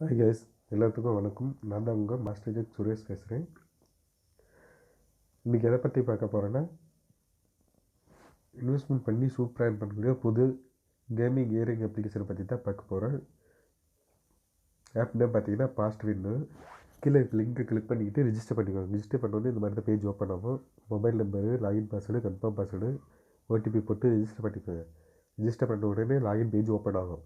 Hi guys எல்லாத்துக்கும் வணக்கம். நான் தான் உங்கள் மாஸ்டர் ஜெக் சுரேஷ் பேசுகிறேன் இன்றைக்கி எதை பற்றி பார்க்க போகிறேன்னா இன்வெஸ்ட்மெண்ட் பண்ணி சூப்பராக earn பண்ணக்கூடிய புது கேமிங் இயரிங் அப்ளிகேஷனை பற்றி தான் பார்க்க போகிறேன் ஆப் நேம் பார்த்தீங்கன்னா பாஸ்ட் வின்னு கீழே லிங்க்கை கிளிக் பண்ணிக்கிட்டு ரிஜிஸ்டர் பண்ணிக்கோங்க. ரிஜிஸ்டர் பண்ணோடனே இந்த மாதிரி தான் பேஜ் ஓப்பன் ஆகும். Mobile number login password confirm password OTP போட்டு ரிஜிஸ்டர் பண்ணிக்கோங்க. ரிஜிஸ்டர் பண்ண உடனே லாகின் பேஜ் ஓப்பன் ஆகும்.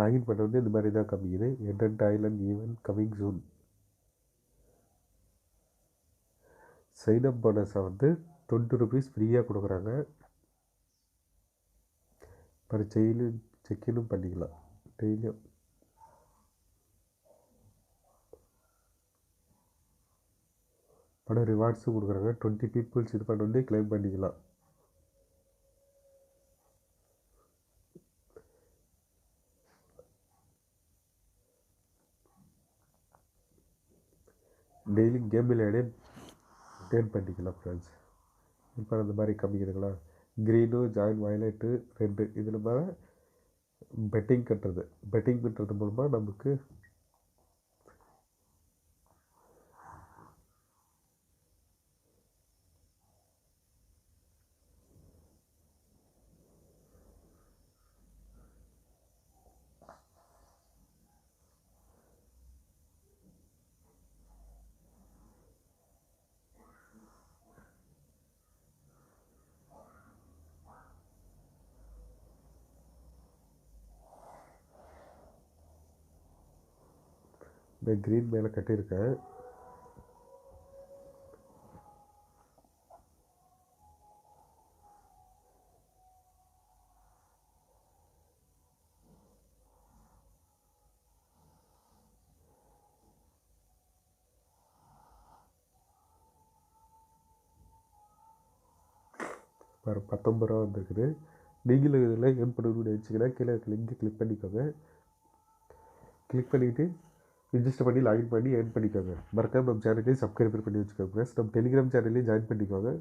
லாகின் பண்ண உடனே இந்த மாதிரி தான் காமிக்குது என்டன்ட் Island even coming June sign up போனஸை வந்து டுவெண்ட்டி ருபீஸ் ஃப்ரீயாக கொடுக்குறாங்க. பர் செக்கினும் பண்ணிக்கலாம். டெய்லியும் படம் ரிவார்ட்ஸும் கொடுக்குறாங்க. டுவெண்ட்டி பீப்புள்ஸ் இது பண்ண கிளைம் பண்ணிக்கலாம். டெய்லி கேம் விளையாடே டேர்ன் பண்ணிக்கலாம் ஃப்ரெண்ட்ஸ் இப்போ அந்த மாதிரி காமிக்குதுங்களா க்ரீனு ஜாயின் வயலட்டு ரெண்டு. இதில் மேலே பெட்டிங் கட்டுறது. பெட்டிங் பண்ணுறது மூலமாக நமக்கு இந்த க்ரீன் மேலே கட்டியிருக்கேன் வேறு பத்தொம்பது ரூபா வந்திருக்குது. நீங்களும் இதில் ஏன் பண்ணணும்னு நினச்சிங்கன்னா கீழே இருக்க லிங்க் கிளிக் பண்ணிக்கோங்க. கிளிக் பண்ணிவிட்டு ரிஜிஸ்டர் பண்ணி லாகின் பண்ணி ஏர்ன் பண்ணிக்கோங்க. மறக்காமல் நம்ம சேனல்லையும் சப்ஸ்கிரைபர் பண்ணி வச்சுக்கோங்க. நம்ம டெலிகிராம் சேனல்லையும் ஜாயின் பண்ணிக்கோங்க.